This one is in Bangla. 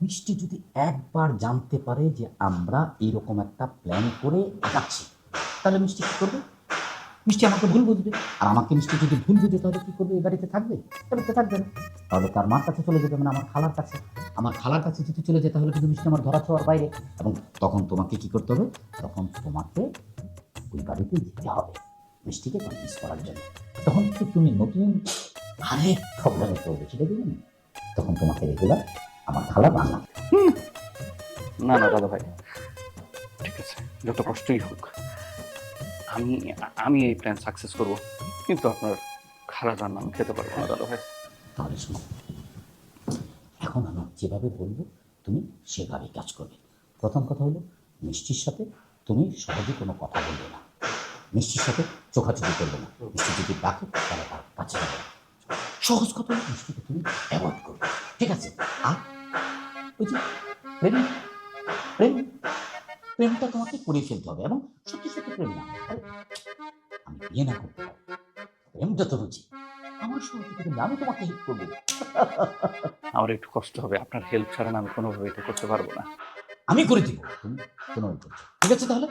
মিষ্টি যদি একবার জানতে পারে যে আমরা এরকম একটা প্ল্যান করে যাচ্ছি, তাহলে মিষ্টি কী করবে? মিষ্টি আমাকে ভুল বুঝবে। আর আমাকে মিষ্টি যদি ভুল বুঝে, তাহলে কী করবে? এই বাড়িতে থাকবে? বাড়িতে থাকবে না। তাহলে তার মার কাছে চলে যেতে মানে আমার খালার কাছে। আমার খালার কাছে যদি চলে যেতে তাহলে কিন্তু মিষ্টি আমার ধরা ছোঁয়ার বাইরে। এবং তখন তোমাকে কী করতে হবে? তখন তোমাকে ওই বাড়িতে যেতে হবে, মিষ্টিকে কনভিন্স করার জন্য। তখন তুমি নতুন আরেক প্রবলেমে পড়বে সেটা দেবে না তখন তোমাকে রেগুলার আমার খালা রান্না না না দাদা ভাই। ঠিক আছে যত কষ্টই হোক আমি আমি এই প্ল্যান সাকসেস করব কিন্তু আপনার খালা রান্না আমি খেতে পারব না দাদা ভাই। তাহলে শোনো এখন আমি যেভাবে বলব তুমি সেভাবে কাজ করবে। প্রথম কথা হলো মিষ্টির সাথে তুমি সহজে কোনো কথা বলবে না। মিষ্টির সাথে চোখাচোখি করবে না। মিষ্টি যদি ডাকে তাহলে তার কাছে সহজ কথা মিষ্টিকে তুমি অ্যাভয়েড করবে। ঠিক আছে? আর যে প্রেম প্রেম প্রেমটা তোমাকে করে ফেলতে হবে এবং সত্যি সত্যি প্রেম না আমি বিয়ে না করতে পারি রুচি আমার করলে আমি তোমাকে হেল্প করব আমার একটু কষ্ট হবে আপনার হেল্প ছাড়া আমি কোনোভাবে এটা করতে পারব না আমি করে দিব তুমি কোনো ঠিক আছে তাহলে